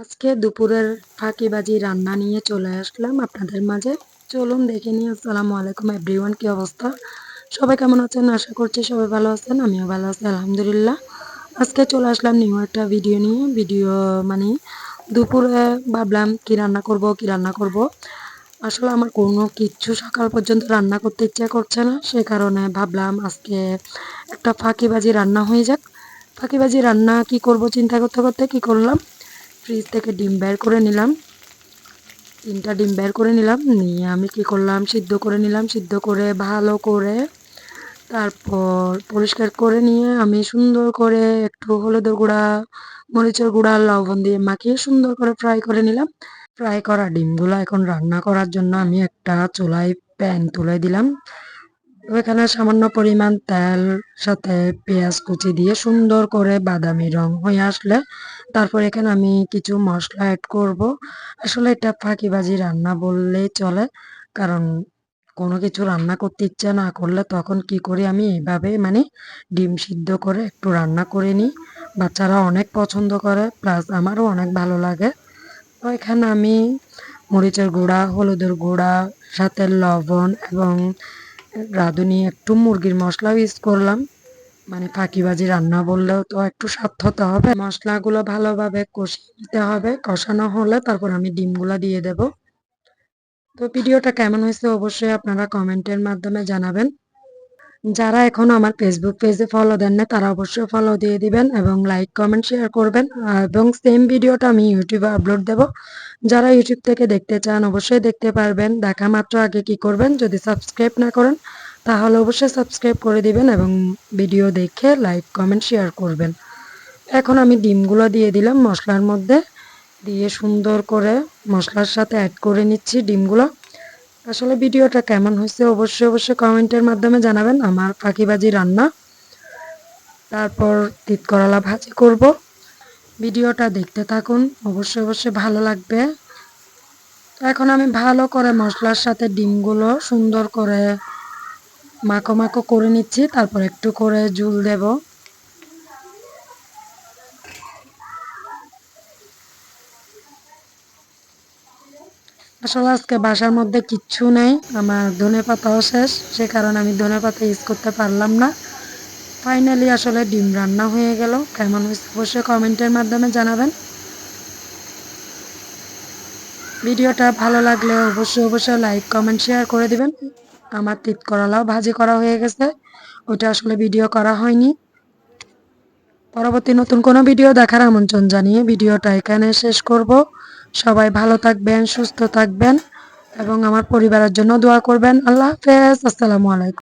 আজকে দুপুরের ফাঁকিবাজি রান্না নিয়ে চলে আসলাম আপনাদের মাঝে। চলুন দেখে নিই, আসসালামু আলাইকুম এভরিওয়ান কি অবস্থা? সবাই কেমন আছেন? আশা করছি সবাই ভালো আছেন, আমিও ভালো আছি, আলহামদুলিল্লাহ। আজকে চলে আসলাম নিউ একটা ভিডিও নিয়ে। ভিডিও মানে দুপুরে ভাবলাম কি রান্না করব, কি রান্না করব। আসলে আমার কোনো কিচ্ছু সকাল পর্যন্ত রান্না করতে ইচ্ছা করছে না, সে কারণে ভাবলাম আজকে একটা ফাঁকিবাজি রান্না হয়ে যাক। ফাঁকিবাজি রান্না কি করব চিন্তা করতে করতে কি করলাম? ফ্রিজ থেকে ডিম বের করে নিলাম। তিনটা ডিম বের করে নিলাম, নিয়ে আমি কি করলাম? সিদ্ধ করে নিলাম, সিদ্ধ করে ভালো করে তারপর পরিষ্কার করে নিয়ে আমি সুন্দর করে একটু হলুদের গুঁড়া, মরিচের গুঁড়া, লবণ দিয়ে মাখিয়ে সুন্দর করে ফ্রাই করে নিলাম। ফ্রাই করা ডিমগুলো এখন রান্না করার জন্য আমি একটা চুলায় প্যান তুলে দিলাম। এখানে সামান্য পরিমাণ তেল, সাথে পেঁয়াজ কুচি দিয়ে সুন্দর করে বাদামি রং হয়ে আসলে তারপর এখানে আমি কিছু মশলা অ্যাড করব। আসলে এটা ফাঁকিবাজি রান্না বললেই চলে, কারণ কোনো কিছু রান্না করতে ইচ্ছা না করলে তখন কি করি আমি? এইভাবে মানে ডিম সিদ্ধ করে একটু রান্না করে নিই। বাচ্চারা অনেক পছন্দ করে প্লাস আমারও অনেক ভালো লাগে। তো এখানে আমি মরিচের গুঁড়া, হলুদের গুঁড়া, সাথে লবণ এবং রাঁধুনি, একটু মুরগির মশলাও ইউজ করলাম। মানে ফাঁকিবাজি রান্না বললেও তো একটু স্বাদ হতে হবে। মশলাগুলো ভালোভাবে কষিয়ে নিতে হবে। কষানো হলে তারপর আমি ডিমগুলো দিয়ে দেব। তো ভিডিওটা কেমন হয়েছে অবশ্যই আপনারা কমেন্টের মাধ্যমে জানাবেন। যারা এখন আমার ফেসবুক পেজে ফলো দেন না তারা অবশ্যই ফলো দিয়ে দিবেন এবং লাইক কমেন্ট শেয়ার করবেন। এবং সেম ভিডিওটা আমি ইউটিউবে আপলোড দেব। যারা ইউটিউব থেকে দেখতে চান, অবশ্যই দেখতে পারবেন। দেখা মাত্র আগে কি করবেন, যদি সাবস্ক্রাইব না করেন তাহলে অবশ্যই সাবস্ক্রাইব করে দিবেন এবং ভিডিও দেখে লাইক, কমেন্ট, শেয়ার করবেন। এখন আমি ডিমগুলো দিয়ে দিলাম মশলার মধ্যে। দিয়ে সুন্দর করে মশলার সাথে অ্যাড করে নিচ্ছি ডিমগুলো। আসলে ভিডিওটা কেমন হয়েছে অবশ্যই অবশ্যই কমেন্টের মাধ্যমে জানাবেন আমার ফাঁকিবাজি রান্না। তারপর তিত করলা ভাজি করব। ভিডিওটা দেখতে থাকুন, অবশ্যই অবশ্যই ভালো লাগবে। এখন আমি ভালো করে মশলার সাথে ডিমগুলো সুন্দর করে মাখো মাখো করে নিচ্ছি, তারপর একটু করে জুল দেব। আসলে আজকে বাসার মধ্যে কিচ্ছু নেই, আমার ধনে পাতাও শেষ, সে কারণে আমি ধনে পাতা ইউজ করতে পারলাম না। ফাইনালি আসলে ডিম রান্না হয়ে গেল, কেমন হয়েছে অবশ্যই কমেন্টের মাধ্যমে জানাবেন। ভিডিওটা ভালো লাগলে অবশ্যই অবশ্যই লাইক কমেন্ট শেয়ার করে দিবেন। আমার তিত করালাও ভাজি করা হয়ে গেছে। ওটা আসলে ভিডিও করা হয়নি। পরবর্তী নতুন কোনো ভিডিও দেখার আমন্ত্রণ জানিয়ে ভিডিওটা এখানে শেষ করব। সবাই ভালো থাকবেন, সুস্থ থাকবেন এবং আমার পরিবারের জন্য দোয়া করবেন। আল্লাহ হাফেজ। আসসালামু আলাইকুম।